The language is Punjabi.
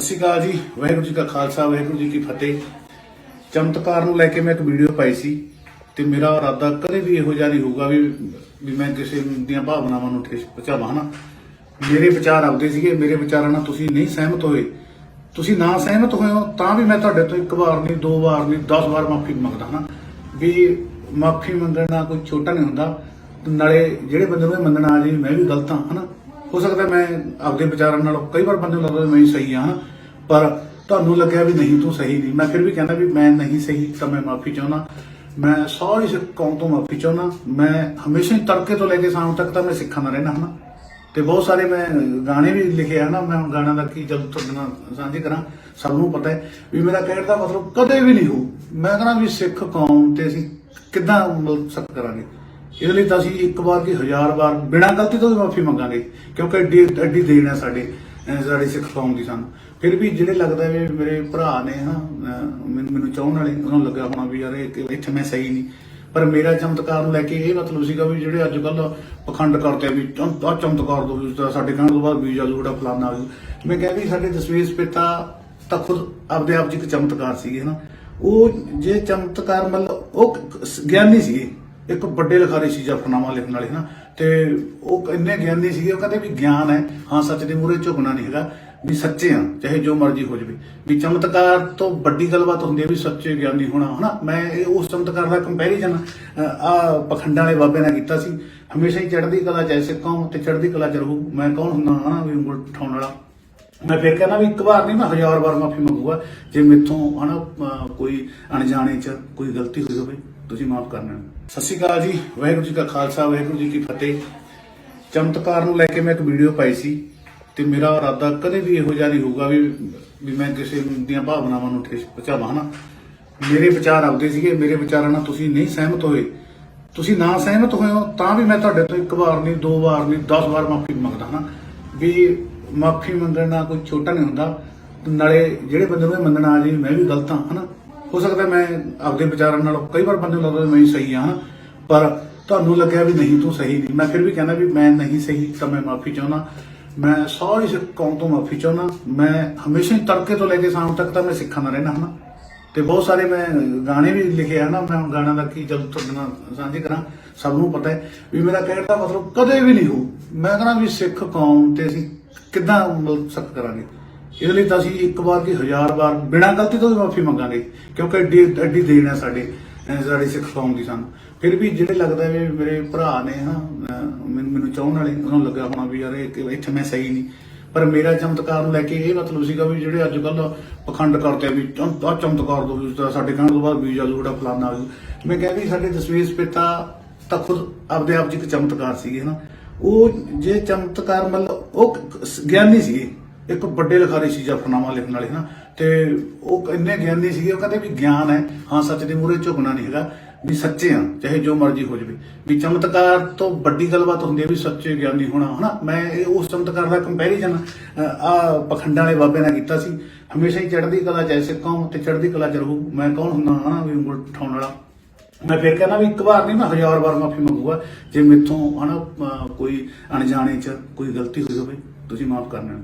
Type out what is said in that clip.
ਸਤਿ ਸ਼੍ਰੀ ਅਕਾਲ ਜੀ, ਵਾਹਿਗੁਰੂ ਜੀ ਕਾ ਖਾਲਸਾ, ਵਾਹਿਗੁਰੂ ਜੀ ਕੀ ਫਤਿਹ। ਚਮਤਕਾਰ ਨੂੰ ਲੈ ਕੇ ਮੈਂ ਇੱਕ ਵੀਡੀਓ ਪਾਈ ਸੀ ਤੇ ਮੇਰਾ ਇਰਾਦਾ ਕਦੇ ਵੀ ਇਹੋ ਜਿਹਾ ਨਹੀਂ ਹੋਊਗਾ ਵੀ ਵੀ ਮੈਂ ਕਿਸੇ ਦੀਆਂ ਭਾਵਨਾਵਾਂ ਨੂੰ ਠੇਸ ਪਹੁੰਚਾਵਾਂ, ਹਨਾ? ਮੇਰੇ ਵਿਚਾਰ ਆਪਦੇ ਸੀਗੇ, ਮੇਰੇ ਵਿਚਾਰਾਂ ਨਾਲ ਤੁਸੀਂ ਨਹੀਂ ਸਹਿਮਤ ਹੋਏ। ਤੁਸੀਂ ਨਾ ਸਹਿਮਤ ਹੋਏ ਹੋ, ਤਾਂ ਵੀ ਮੈਂ ਤੁਹਾਡੇ ਤੋਂ ਇੱਕ ਵਾਰ ਨਹੀਂ, ਦੋ ਵਾਰ ਨਹੀਂ 10 ਵਾਰ ਮਾਫੀ ਮੰਗਦਾ, ਹਨਾ? ਵੀ ਮਾਫੀ ਮੰਗਣ ਨਾਲ ਕੋਈ ਛੋਟਾ ਨਹੀਂ ਹੁੰਦਾ ਨਾਲੇ ਜਿਹੜੇ ਬੰਦੇ ਨੂੰ ਇਹ ਮੰਨਣਾ ਆ ਜੀ, ਮੈਂ ਵੀ ਗਲਤ ਹਾਂ, ਹਨਾ? ਹੋ ਸਕਦਾ ਮੈਂ ਆਪਦੇ ਵਿਚਾਰਾਂ ਨਾਲ ਕਈ ਵਾਰ ਬੰਦੇ ਨੂੰ ਲੱਗਦਾ ਮੈਂ ਸਹੀ ਹਾਂ, ਪਰ ਤੁਹਾਨੂੰ ਲੱਗਿਆ ਵੀ ਨਹੀਂ ਤੂੰ ਸਹੀ ਨਹੀਂ ਮੈਂ ਫਿਰ ਵੀ ਕਹਿੰਦਾ ਵੀ ਮੈਂ ਨਹੀਂ ਸਹੀ, ਤਾਂ ਮੈਂ ਮਾਫੀ ਚਾਹੁੰਦਾ। ਮੈਂ ਸਾਰੀ ਕੌਮ ਤੋਂ ਮਾਫੀ ਚਾਹੁੰਦਾ। ਮੈਂ ਹਮੇਸ਼ਾ ਹੀ ਤੜਕੇ ਤੋਂ ਲੈ ਕੇ ਸ਼ਾਮ ਤੱਕ ਤਾਂ ਮੈਂ ਸਿੱਖਾਂ ਦਾ ਰਹਿਣਾ ਹਨਾ ਤੇ ਬਹੁਤ ਸਾਰੇ ਮੈਂ ਗਾਣੇ ਵੀ ਲਿਖੇ ਹਨ ਨਾ, ਮੈਂ ਹੁਣ ਗਾਣਾ ਦਾ ਕੀ ਜਦ ਤੁਹਾਡੇ ਨਾਲ ਸਾਂਝੇ ਕਰਾਂ, ਸਭ ਨੂੰ ਪਤਾ ਹੈ ਵੀ ਮੇਰਾ ਕਹਿਣ ਦਾ ਮਤਲਬ ਕਦੇ ਵੀ ਨਹੀਂ ਹੋ। ਮੈਂ ਕਹਿੰਦਾ ਵੀ ਸਿੱਖ ਕੌਮ ਤੇ ਅਸੀਂ ਕਿੱਦਾਂ ਮਤਲਬ ਸਖਤ ਕਰਾਂਗੇ। ਇਹਦੇ ਲਈ ਤਾਂ ਅਸੀਂ ਇੱਕ ਵਾਰ ਕੀ ਹਜ਼ਾਰ ਵਾਰ ਬਿਨਾਂ ਗਲਤੀ ਤੋਂ ਵੀ ਮਾਫੀ ਮੰਗਾਂਗੇ, ਕਿਉਂਕਿ ਐਡੀ ਐਡੀ ਦੇਣ ਹੈ ਸਾਡੇ ਸਾਡੇ ਸਿੱਖ ਕੌਮ ਦੀ ਸਾਨੂੰ। ਫਿਰ ਵੀ ਜਿਹੜੇ ਲੱਗਦਾ ਵੀ ਮੇਰੇ ਭਰਾ ਨੇ ਹਾਂ ਮੈਨੂੰ ਮੈਨੂੰ ਚਾਹਣ ਵਾਲੇ, ਉਹਨਾਂ ਨੂੰ ਲੱਗਾ ਹੋਣਾ ਵੀ ਯਾਰ ਇੱਥੇ ਮੈਂ ਸਹੀ ਨਹੀਂ। ਪਰ ਮੇਰਾ ਚਮਤਕਾਰ ਨੂੰ ਲੈ ਕੇ ਇਹ ਮਤਲਬ ਸੀਗਾ ਵੀ ਜਿਹੜੇ ਅੱਜ ਕੱਲ ਪਖੰਡ ਕਰਦੇ ਆ ਵੀ ਆ ਚਮਤਕਾਰ ਦੋ ਵੀ ਤਾਂ ਸਾਡੇ ਕਹਿਣ ਤੋਂ ਬਾਅਦ ਵੀਜ਼ਾ ਜੂੜਾ ਫਲਾਨਾ ਆ ਮੈਂ ਕਿਹਾ ਵੀ ਸਾਡੇ ਦਸਵੇਸ਼ ਪਿਤਾ ਤਾਂ ਖੁਦ ਆਪਦੇ ਆਪ 'ਚ ਇੱਕ ਚਮਤਕਾਰ ਸੀਗੇ ਹਨਾ। ਉਹ ਜੇ ਚਮਤਕਾਰ ਮਤਲਬ ਉਹ ਗਿਆਨੀ ਸੀਗੇ। ਇੱਕ ਵੱਡੇ ਲਿਖਾਰੀ ਸੀ ਜਫਰਨਾਮਾ ਲਿਖਣ ਵਾਲੇ, ਹਨਾ? ਤੇ ਉਹ ਇੰਨੇ ਗਿਆਨੀ ਸੀਗੇ, ਉਹ ਕਹਿੰਦੇ ਵੀ ਗਿਆਨ ਹੈ। ਹਾਂ, ਸੱਚ ਦੇ ਮੂਹਰੇ ਝੁਕਣਾ ਨਹੀਂ ਹੈਗਾ, ਵੀ ਸੱਚੇ ਆ ਚਾਹੇ ਜੋ ਮਰਜ਼ੀ ਹੋ ਜਵੇ। ਵੀ ਚਮਤਕਾਰ ਤੋਂ ਵੱਡੀ ਗੱਲਬਾਤ ਹੁੰਦੀ ਹੈ ਵੀ ਸੱਚੇ ਗਿਆਨੀ ਹੋਣਾ, ਹਨਾ? ਮੈਂ ਇਹ ਉਸ ਚਮਤਕਾਰ ਦਾ ਕੰਪੈਰੀਜ਼ਨ ਆ ਪਖੰਡਾਂ ਵਾਲੇ ਬਾਬੇ ਨਾਲ ਕੀਤਾ ਸੀ। ਹਮੇਸ਼ਾ ਹੀ ਚੜ੍ਹਦੀ ਕਲਾ ਚ ਐਸੇ ਕੌਮ ਤੇ ਚੜ੍ਹਦੀ ਕਲਾ ਚ ਰਹੂ। ਮੈਂ ਕੌਣ ਹੁੰਦਾ, ਹਨਾ, ਵੀ ਉਂਗਲ ਉਠਾਉਣ ਵਾਲਾ? ਮੈਂ ਫਿਰ ਕਹਿੰਦਾ ਵੀ ਇੱਕ ਵਾਰ ਨਹੀਂ, ਮੈਂ ਹਜ਼ਾਰ ਵਾਰ ਮਾਫੀ ਮੰਗੂਗਾ। ਜੇ ਮੇਥੋਂ, ਹਨਾ ਕੋਈ ਅਣਜਾਣੇ ਚ ਕੋਈ ਗਲਤੀ ਹੋਈ ਹੋਵੇ ਤੁਸੀਂ ਮਾਫ ਕਰਨਾ ਸਤਿ ਸ਼੍ਰੀ ਅਕਾਲ ਜੀ, ਵਾਹਿਗੁਰੂ ਜੀ ਕਾ ਖਾਲਸਾ, ਵਾਹਿਗੁਰੂ ਜੀ ਕੀ ਫਤਿਹ। ਚਮਤਕਾਰ ਨੂੰ ਲੈ ਕੇ ਮੈਂ ਇੱਕ ਵੀਡੀਓ ਪਾਈ ਸੀ ਤੇ ਮੇਰਾ ਇਰਾਦਾ ਕਦੇ ਵੀ ਇਹੋ ਜਿਹਾ ਨਹੀਂ ਹੋਊਗਾ ਵੀ ਵੀ ਮੈਂ ਕਿਸੇ ਦੀਆਂ ਭਾਵਨਾਵਾਂ ਨੂੰ ਠੇਸ ਪਹੁੰਚਾਵਾਂ, ਹਨਾ? ਮੇਰੇ ਵਿਚਾਰ ਆਪਦੇ ਸੀਗੇ, ਮੇਰੇ ਵਿਚਾਰਾਂ ਨਾਲ ਤੁਸੀਂ ਨਹੀਂ ਸਹਿਮਤ ਹੋਏ। ਤੁਸੀਂ ਨਾ ਸਹਿਮਤ ਹੋਏ ਹੋ, ਤਾਂ ਵੀ ਮੈਂ ਤੁਹਾਡੇ ਤੋਂ ਇੱਕ ਵਾਰ ਨਹੀਂ, ਦੋ ਵਾਰ ਨਹੀਂ 10 ਵਾਰ ਮਾਫੀ ਮੰਗਦਾ, ਹਨਾ? ਵੀ ਮਾਫੀ ਮੰਗਣ ਨਾਲ ਕੋਈ ਛੋਟਾ ਨਹੀਂ ਹੁੰਦਾ ਨਾਲੇ ਜਿਹੜੇ ਬੰਦੇ ਨੂੰ ਇਹ ਮੰਨਣਾ ਆ ਜੀ, ਮੈਂ ਵੀ ਗਲਤ ਹਾਂ, ਹਨਾ? ਹੋ ਸਕਦਾ ਮੈਂ ਆਪਦੇ ਵਿਚਾਰਾਂ ਨਾਲ ਕਈ ਵਾਰ ਬੰਦੇ ਨੂੰ ਲੱਗਦਾ ਮੈਂ ਸਹੀ ਹਾਂ, ਪਰ ਤੁਹਾਨੂੰ ਲੱਗਿਆ ਵੀ ਨਹੀਂ ਤੂੰ ਸਹੀ ਨਹੀਂ। ਮੈਂ ਫਿਰ ਵੀ ਕਹਿੰਦਾ ਵੀ ਮੈਂ ਨਹੀਂ ਸਹੀ, ਤਾਂ ਮੈਂ ਮਾਫੀ ਚਾਹੁੰਦਾ। ਮੈਂ ਸਾਰੀ ਸਿੱਖ ਕੌਮ ਤੋਂ ਮਾਫੀ ਚਾਹੁੰਦਾ। ਮੈਂ ਹਮੇਸ਼ਾ ਹੀ ਤੜਕੇ ਤੋਂ ਲੈ ਕੇ ਸ਼ਾਮ ਤੱਕ ਤਾਂ ਮੈਂ ਸਿੱਖਾਂ ਦਾ ਰਹਿਣਾ ਹਨਾ? ਤੇ ਬਹੁਤ ਸਾਰੇ ਮੈਂ ਗਾਣੇ ਵੀ ਲਿਖੇ ਹਨ? ਨਾ ਮੈਂ ਹੁਣ ਗਾਣਾ ਦਾ ਕੀ ਜਦ ਤੁਹਾਡੇ ਨਾਲ ਸਾਂਝੇ ਕਰਾਂ, ਸਭ ਨੂੰ ਪਤਾ ਹੈ ਵੀ ਮੇਰਾ ਕਹਿਣ ਦਾ ਮਤਲਬ ਕਦੇ ਵੀ ਨਹੀਂ ਹੋ। ਮੈਂ ਕਹਿੰਦਾ ਵੀ ਸਿੱਖ ਕੌਮ ਤੇ ਅਸੀਂ ਕਿੱਦਾਂ ਮਤਲਬ ਸਖਤ ਕਰਾਂਗੇ? ਇਹਦੇ ਲਈ ਤਾਂ ਅਸੀਂ ਇੱਕ ਵਾਰ ਕੀ ਹਜ਼ਾਰ ਵਾਰ ਬਿਨਾਂ ਗਲਤੀ ਤੋਂ ਵੀ ਮਾਫੀ ਮੰਗਾਂਗੇ, ਕਿਉਂਕਿ ਐਡੀ ਐਡੀ ਦੇਣ ਹੈ ਸਾਡੇ ਸਾਡੇ ਸਿੱਖ ਕੌਮ ਦੀ ਸਾਨੂੰ। ਫਿਰ ਵੀ ਜਿਹੜੇ ਲੱਗਦਾ ਵੀ ਮੇਰੇ ਭਰਾ ਨੇ ਹਾਂ ਮੈਨੂੰ ਮੈਨੂੰ ਚਾਹਣ ਵਾਲੇ, ਉਹਨਾਂ ਲੱਗਾ ਹੋਣਾ ਵੀ ਯਾਰ ਇਹ ਇੱਥੇ ਮੈਂ ਸਹੀ ਨਹੀਂ। ਪਰ ਮੇਰਾ ਚਮਤਕਾਰ ਨੂੰ ਲੈ ਕੇ ਇਹ ਮਤਲਬ ਸੀਗਾ ਵੀ ਜਿਹੜੇ ਅੱਜ ਕੱਲ ਪਖੰਡ ਕਰਦੇ ਆ ਵੀ ਆ ਚਮਤਕਾਰ ਦੋ ਵੀ ਸਾਡੇ ਕਹਿਣ ਤੋਂ ਬਾਅਦ ਵੀਜ਼ਾ ਜੂੜਾ ਫਲਾਨਾ ਆ ਮੈਂ ਕਿਹਾ ਵੀ ਸਾਡੇ ਦਸਵੇਸ਼ ਪਿਤਾ ਤਾਂ ਖੁਦ ਆਪਦੇ ਆਪ 'ਚ ਇੱਕ ਚਮਤਕਾਰ ਸੀਗੇ ਹਨਾ। ਉਹ ਜੇ ਚਮਤਕਾਰ ਮਤਲਬ ਉਹ ਗਿਆਨੀ ਸੀਗੇ। ਇੱਕ ਵੱਡੇ ਲਿਖਾਰੀ ਸੀ ਜਫਰਨਾਮਾ ਲਿਖਣ ਵਾਲੇ, ਹਨਾ? ਤੇ ਉਹ ਇੰਨੇ ਗਿਆਨੀ ਸੀਗੇ, ਉਹ ਕਹਿੰਦੇ ਵੀ ਗਿਆਨ ਹੈ। ਹਾਂ, ਸੱਚ ਦੇ ਮੂਹਰੇ ਝੁਕਣਾ ਨਹੀਂ ਹੈਗਾ, ਵੀ ਸੱਚੇ ਆ ਚਾਹੇ ਜੋ ਮਰਜ਼ੀ ਹੋ ਜਵੇ। ਵੀ ਚਮਤਕਾਰ ਤੋਂ ਵੱਡੀ ਗੱਲਬਾਤ ਹੁੰਦੀ ਹੈ ਵੀ ਸੱਚੇ ਗਿਆਨੀ ਹੋਣਾ, ਹਨਾ? ਮੈਂ ਇਹ ਉਸ ਚਮਤਕਾਰ ਦਾ ਕੰਪੈਰੀਜ਼ਨ ਆ ਪਖੰਡਾਂ ਵਾਲੇ ਬਾਬੇ ਨਾਲ ਕੀਤਾ ਸੀ। ਹਮੇਸ਼ਾ ਹੀ ਚੜ੍ਹਦੀ ਕਲਾ ਚ ਕੌਮ ਤੇ ਚੜ੍ਹਦੀ ਕਲਾ ਚ ਰਹੂ। ਮੈਂ ਕੌਣ ਹੁੰਦਾ, ਹਨਾ, ਵੀ ਉਂਗਲ ਉਠਾਉਣ ਵਾਲਾ? ਮੈਂ ਫਿਰ ਕਹਿੰਦਾ ਵੀ ਇੱਕ ਵਾਰ ਨਹੀਂ, ਮੈਂ ਹਜ਼ਾਰ ਵਾਰ ਮਾਫੀ ਮੰਗੂਗਾ। ਜੇ ਮੇਥੋਂ, ਹਨਾ ਕੋਈ ਅਣਜਾਣੇ ਚ ਕੋਈ ਗਲਤੀ ਹੋਈ ਹੋਵੇ, ਤੁਸੀਂ ਮਾਫ ਕਰਨਾ